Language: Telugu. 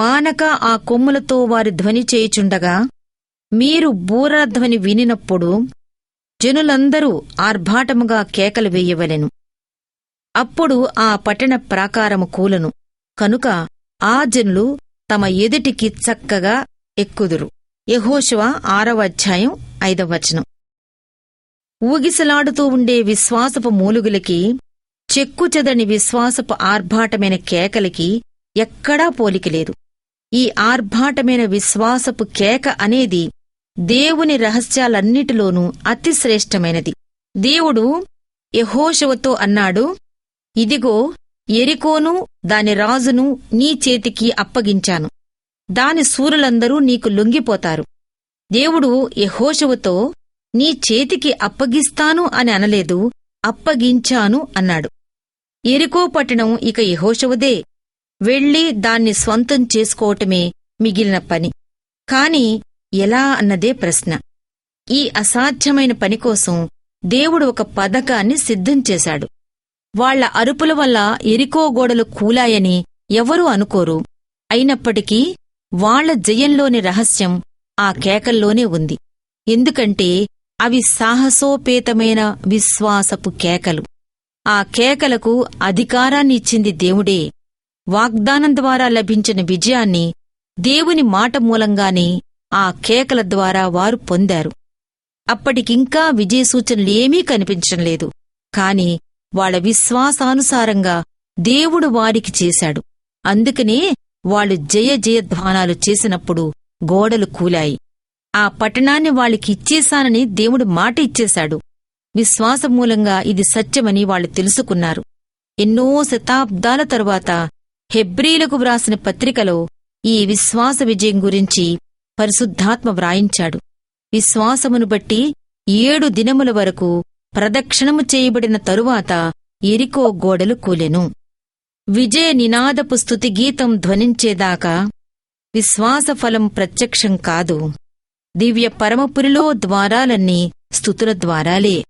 మానక ఆ కొమ్ములతో వారి ధ్వని చేయుచుండగా మీరు బూరధ్వని వినినప్పుడు జనులందరూ ఆర్భాటముగా కేకలు వేయవలెను. అప్పుడు ఆ పట్టణ ప్రాకారము కూలను. కనుక ఆ జనులు తమ ఎదుటికి చక్కగా ఎక్కుదురు. యహోశివ ఆరవ అధ్యాయం ఐదవ వచనం. ఊగిసలాడుతూ ఉండే విశ్వాసపు మూలుగులకి చెక్కుచెదని విశ్వాసపు ఆర్భాటమైన కేకలకి ఎక్కడా పోలికలేదు ఈ ఆర్భాటమైన విశ్వాసపు కేక అనేది దేవుని రహస్యాలన్నిటిలోనూ అతి శ్రేష్టమైనది. దేవుడు యహోషవతో అన్నాడు ఇదిగో ఎరికోను దాని రాజును నీ చేతికి అప్పగించాను. దాని సూరులందరూ నీకు లొంగిపోతారు. దేవుడు యహోషవతో నీ చేతికి అప్పగిస్తాను అని అనలేదు అప్పగించాను అన్నాడు. ఎరికో పట్టణం ఇక యహోషవదే. వెళ్ళి దాన్ని స్వంతం చేసుకోవటమే మిగిలిన పని. కాని ఎలా అన్నదే ప్రశ్న. ఈ అసాధ్యమైన పని కోసం దేవుడు ఒక పథకాన్ని సిద్ధం చేశాడు. వాళ్ళ అరుపుల వల్ల ఎరికో గోడలు కూలాయని ఎవరూ అనుకోరు. అయినప్పటికీ వాళ్ళ జయంలోని రహస్యం ఆ కేకల్లోనే ఉంది. ఎందుకంటే అవి సాహసోపేతమైన విశ్వాసపు కేకలు. ఆ కేకలకు అధికారాన్ని ఇచ్చింది దేవుడే. వాగ్దానం ద్వారా లభించిన విజయాన్ని దేవుని మాట మూలంగానే ఆ కేకల ద్వారా వారు పొందారు. అప్పటికింకా విజయ సూచనలేమీ కనిపించడం లేదు. కాని వాళ్ళ విశ్వాసానుసారంగా దేవుడు వారికి చేశాడు. అందుకనే వాళ్ళు జయ జయధ్వానాలు చేసినప్పుడు గోడలు కూలాయి. ఆ పట్టణాన్ని వాళ్ళకి ఇచ్చేశానని దేవుడు మాట ఇచ్చేశాడు. విశ్వాసమూలంగా ఇది సత్యమని వాళ్ళు తెలుసుకున్నారు. ఎన్నో శతాబ్దాల తరువాత హెబ్రీలకు వ్రాసిన పత్రికలో ఈ విశ్వాస విజయం గురించి పరిశుద్ధాత్మ వ్రాయించాడు. విశ్వాసమును బట్టి ఏడు దినముల వరకు ప్రదక్షిణము చేయబడిన తరువాత ఎరికో గోడలు కూలెను. విజయ నినాదపు స్తుతి గీతం ధ్వనించేదాకా విశ్వాసఫలం ప్రత్యక్షం కాదు. దివ్య పరమపురిలో ద్వారాలన్నీ స్తుతుల ద్వారాలే.